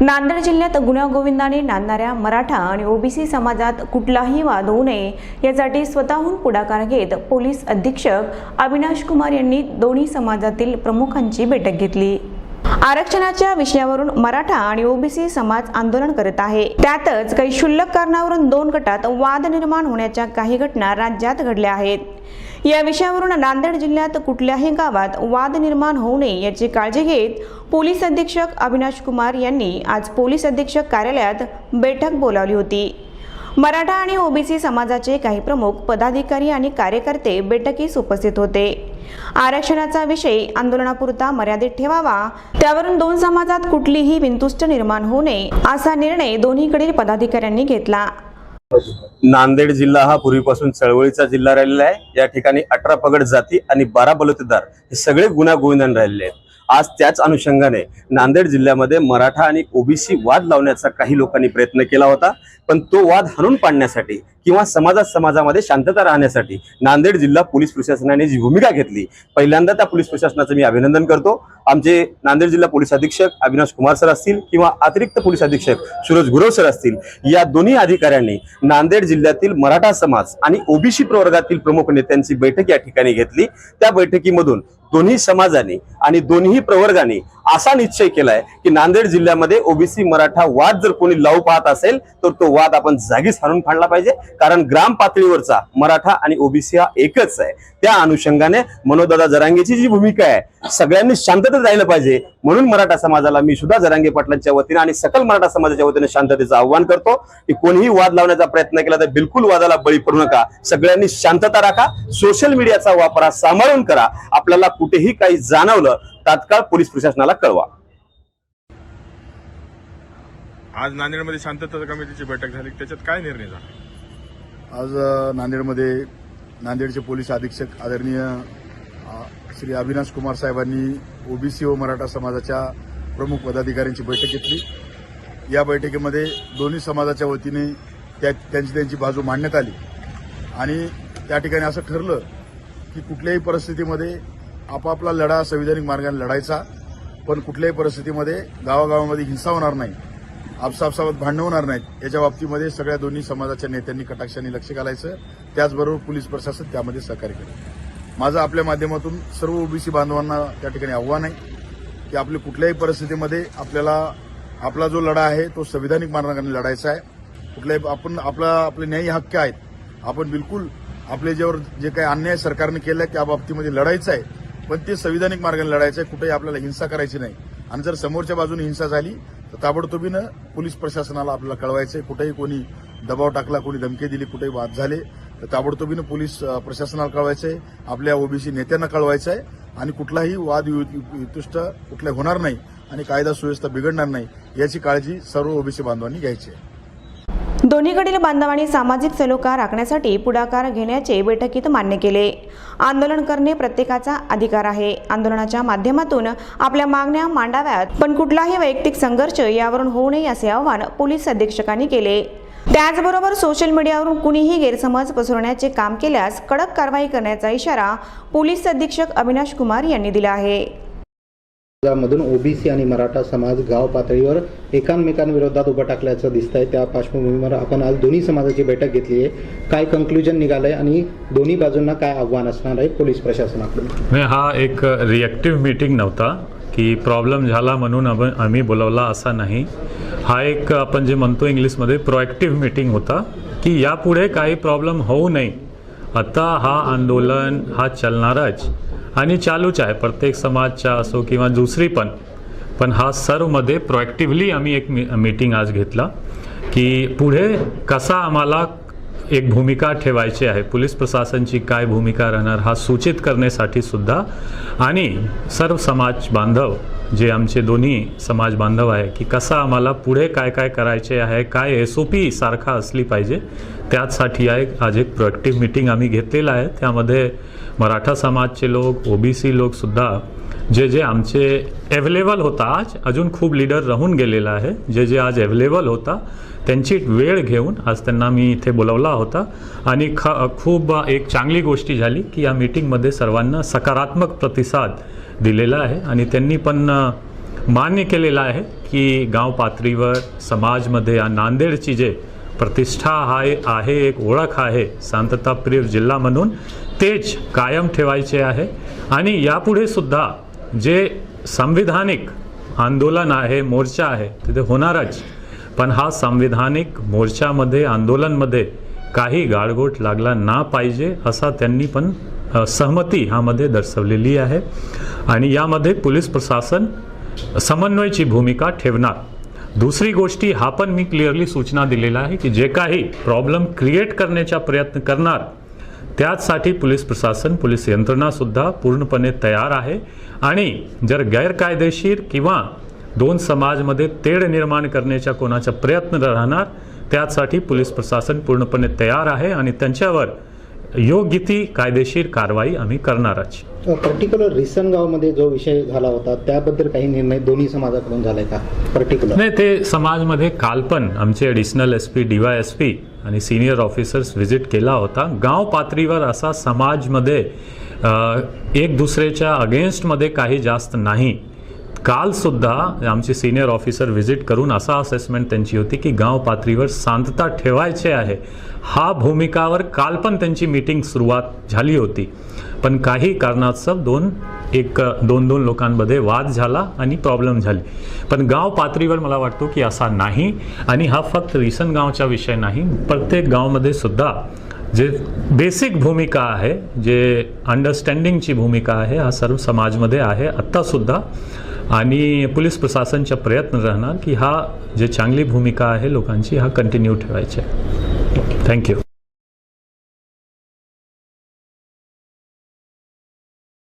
नांदेड जिल्ह्यात गुण्यागोविंदाने नांदणाऱ्या मराठा आणि ओबीसी समाजात कुठलाही वाद होऊ नये यासाठी स्वतःहून पुढाकार घेत पोलीस अधीक्षक अविनाश कुमार यांनी दोन्ही समाजातील प्रमुखांची बैठक घेतली. आरक्षणाच्या विषयावरून मराठा आणि ओबीसी समाज आंदोलन करत आहे. त्यातच काही क्षुल्लक कारणावरून दोन गटात वाद निर्माण होण्याच्या काही घटना राज्यात घडल्या आहेत. या विषयावरून नांदेड जिल्ह्यात कुठल्याही गावात वाद निर्माण होऊ नये याची काळजी घेत पोलीस अधीक्षक अविनाश कुमार यांनी आज पोलीस अधीक्षक कार्यालयात बैठक बोलावली होती. मराठा आणि ओबीसी समाजाचे काही प्रमुख पदाधिकारी आणि कार्यकर्ते बैठकीस उपस्थित होते. आरक्षणाचा विषय आंदोलनापुरता मर्यादित ठेवावा त्यावरून दोन समाजात कुठलीही विंतुष्ट निर्माण होऊ नये असा निर्णय दोन्हीकडील पदाधिकाऱ्यांनी घेतला. नांदेड जिल्हा हा पूर्वीपासून चळवळीचा जिल्हा राहिलेला आहे. या ठिकाणी अठरा पगड जाती आणि बारा बलुतेदार हे सगळे गुन्हा गोविंदान राहिलेले आहेत. आज त्याच अनुषंगाने नांदेड जिल्ह्यामध्ये मराठा आणि ओबीसी वाद लावण्याचा काही लोकांनी प्रयत्न केला होता. पण तो वाद हाणून पाडण्यासाठी किंवा समाजात समाजामध्ये शांतता राहण्यासाठी नांदेड जिल्हा पोलीस प्रशासनाने जी भूमिका घेतली पहिल्यांदा त्या पोलीस प्रशासनाचं मी अभिनंदन करतो. आमचे नांदेड जिल्हा पोलीस अधीक्षक अविनाश कुमार सर असतील किंवा अतिरिक्त पोलीस अधीक्षक सूरज गुरव सर असतील या दोन्ही अधिकाऱ्यांनी नांदेड जिल्ह्यातील मराठा समाज आणि ओबीसी प्रवर्गातील प्रमुख नेत्यांची बैठक या ठिकाणी घेतली. त्या बैठकीमधून दोन्ही समाजाने आणि दोन्ही प्रवर्गाने असा निश्चय केलाय की नांदेड जिल्ह्यामध्ये ओबीसी मराठा वाद जर कोणी लावू पाहत असेल तर तो वाद आपण जागीच हाणून फाडला पाहिजे. कारण ग्राम पातळीवरचा मराठा आणि ओबीसी हा एकच आहे. त्या अनुषंगाने मनोदादा जरांगेची जी भूमिका आहे सगळ्यांनी शांततेत राहिलं पाहिजे. म्हणून मराठा समाजाला मी सुद्धा जरांगे पाटलांच्या वतीने आणि सकल मराठा समाजाच्या वतीने शांततेचं आव्हान करतो की कोणीही वाद लावण्याचा प्रयत्न केला तर बिलकुल वादाला बळी पडू नका. सगळ्यांनी शांतता राखा सोशल मीडियाचा वापर हा सांभाळून करा. आपल्याला कुठेही काही जाणवलं तात्काळ पोलीस प्रशासनाला कळवा. आज नांदेडमध्ये शांतता कमिटीची बैठक झाली. त्याच्यात काय निर्णय झाला? आज नांदेडमध्ये नांदेडचे पोलीस अधीक्षक आदरणीय श्री अविनाश कुमार साहेबांनी ओबीसी व मराठा समाजाच्या प्रमुख पदाधिकाऱ्यांची बैठक घेतली. या बैठकीमध्ये दोन्ही समाजाच्या वतीने त्या त्यांची त्यांची बाजू मांडण्यात आली. आणि त्या ठिकाणी असं ठरलं की कुठल्याही परिस्थितीमध्ये आपापला लढा संविधानिक मार्गाने लढायचा पण कुठल्याही परिस्थितीमध्ये गावागावामध्ये हिंसा होणार नाही. आपसापसावत भांडण होणार नाहीत. याच्या बाबतीमध्ये सगळ्या दोन्ही समाजाच्या नेत्यांनी कटाक्षाने लक्ष घालायचं. त्याचबरोबर पोलीस प्रशासन त्यामध्ये सहकार्य करेल माझं आपल्या माध्यमातून सर्व ओबीसी बांधवांना त्या ठिकाणी आव्हान आहे की आपल्या कुठल्याही परिस्थितीमध्ये आपल्याला आपला जो लढा आहे तो संविधानिक मार्गाने लढायचा आहे. कुठल्याही आपण आपला आपले न्यायी हक्क आहेत. आपण बिलकुल आपले ज्यावर जे काही अन्याय सरकारने केलं आहे त्या बाबतीमध्ये लढायचं आहे. पण ते संविधानिक मार्गाने लढायचं आहे. कुठेही आपल्याला हिंसा करायची नाही. आणि जर समोरच्या बाजूने हिंसा झाली तर ताबडतोबीनं पोलीस प्रशासनाला आपल्याला कळवायचं आहे कुठेही कोणी दबाव टाकला कोणी धमकी दिली कुठेही वाद झाले तर ताबडतोबीनं पोलीस प्रशासनाला कळवायचं आहे आपल्या ओबीसी नेत्यांना कळवायचं आहे आणि कुठलाही वाद युतुष्ट कुठलाही होणार नाही आणि कायदा सुव्यवस्था बिघडणार नाही याची काळजी सर्व ओबीसी बांधवांनी घ्यायची आहे. दोन्हीकडील बांधवांनी सामाजिक सलोखा राखण्यासाठी पुढाकार घेण्याचे बैठकीत मान्य केले. आंदोलन करणे प्रत्येकाचा अधिकार आहे. आंदोलनाच्या माध्यमातून आपल्या मागण्या मांडाव्यात पण कुठलाही वैयक्तिक संघर्ष यावरून होऊ नये असे आवाहन पोलीस अधीक्षकांनी केले. त्याचबरोबर सोशल मीडियावरून कुणीही गैरसमज पसरवण्याचे काम केल्यास कडक कारवाई करण्याचा इशारा पोलीस अधीक्षक अविनाश कुमार यांनी दिला आहे. मधून ओबीसी आणि मराठा समाज गाव पातळीवर एकांमेकांविरोधात उभं टाकल्याचं दिसतंय. त्या पार्श्वभूमीवर आपण आज दोन्ही समाजाची बैठक घेतली आहे. काय कन्क्लुजन निघालंय आणि दोन्ही बाजूंना काय आव्हान असणार आहे पोलीस प्रशासनाकडून? हा एक रिॲक्टिव्ह मीटिंग नव्हता की प्रॉब्लेम झाला म्हणून आम- आम्ही बोलवला असा नाही. हा एक आपण जे म्हणतो इंग्लिशमध्ये प्रोॲक्टिव्ह मीटिंग होता की यापुढे काही प्रॉब्लेम होऊ नये. आता हा आंदोलन हा चालणारच. आणि चालूच आहे. प्रत्येक समाजचा असो किंवा दुसरी पण पण हा सर्वमध्ये प्रोॲक्टिव्हली आम्ही एक मी मीटिंग आज घेतला की पुढे कसा आम्हाला एक भूमिका ठेवायची आहे. पोलीस प्रशासनची काय भूमिका राहणार हा सूचित करण्यासाठी सुद्धा आणि सर्व समाज बांधव जे आमचे दोन्ही समाज बांधव आहे की कसा आम्हाला पुढे काय काय करायचे आहे काय एस ओ पी सारखा असली पाहिजे त्याचसाठी आहे आज एक प्रोएक्टिव्ह मीटिंग आम्ही घेतलेलं आहे. त्यामध्ये मराठा समाजचे लोक ओ बी सी लोकसुद्धा जे जे आमचे अवेलेबल होता आज अजून खूप लीडर राहून गेलेला आहे. जे जे आज अवेलेबल होता त्यांची वेळ घेऊन आज त्यांना मी इथे बोलवला होता. आणि ख खूप एक चांगली गोष्टी झाली की या मीटिंगमध्ये सर्वांना सकारात्मक प्रतिसाद दिलेला आहे आणि त्यांनी पण मान्य केलेलं आहे की गाव पातळीवर समाजमध्ये या नांदेडची जे प्रतिष्ठा आहे आहे एक ओळख आहे शांतताप्रिय जिल्हा म्हणून तेच कायम ठेवायचे आहे. आणि यापुढे सुद्धा जे संविधानिक आंदोलन आहे मोर्चा आहे तिथे होणारच. पण हा संविधानिक मोर्चामध्ये आंदोलनमध्ये काही गाळगोट लागला ना पाहिजे असा त्यांनी पण सहमती ह्यामध्ये दर्शवलेली आहे. आणि यामध्ये पोलीस प्रशासन समन्वयची भूमिका ठेवणार. दुसरी गोष्टी हा पण मी क्लिअरली सूचना दिलेला आहे की जे काही प्रॉब्लेम क्रिएट करण्याचा प्रयत्न करणार त्याचसाठी पोलीस प्रशासन पोलीस यंत्रणासुद्धा पूर्णपणे तयार आहे. आणि जर गैरकायदेशीर किंवा दोन समाजमध्ये तेढ निर्माण करण्याच्या कोणाचा प्रयत्न राहणार त्यासाठी पोलीस प्रशासन पूर्णपणे तयार आहे. आणि त्यांच्यावर योग्य ती कायदेशीर कारवाई आम्ही करणारच. पर्टिक्युलर रिसन गावमध्ये जो विषय झाला होता त्याबद्दल काही निर्णय दोन्ही समाजाकडून झालाय का? पर्टिक्युलर नाही ते समाजमध्ये काल पण आमचे additional S P D Y S P आणि सिनियर ऑफिसर्स व्हिजिट केला होता. गाव पातळीवर असा समाजमध्ये एक दुसऱ्याच्या अगेन्स्टमध्ये काही जास्त नाही. कालसुद्धा आमचे सिनियर ऑफिसर व्हिजिट करून असा असेसमेंट त्यांची होती की गाव पातळीवर शांतता ठेवायचे आहे. हा भूमिकावर काल पण त्यांची मीटिंग सुरुवात झाली होती. पण काही कारणास्तव दोन एक दोन दोन लोकांमध्ये वाद झाला आणि प्रॉब्लेम झाली. पण गाव पातळीवर मला वाटतो की असा नाही आणि हा फक्त रिसन गावचा विषय नाही. प्रत्येक गावामध्ये सुद्धा जे बेसिक भूमिका आहे जे अंडरस्टँडिंगची भूमिका आहे हा सर्व समाजमध्ये आहे. आत्तासुद्धा आणि पोलीस प्रशासनचा प्रयत्न राहणार की हा जे चांगली भूमिका आहे लोकांची हा कंटिन्यू ठेवायची आहे. थँक्यू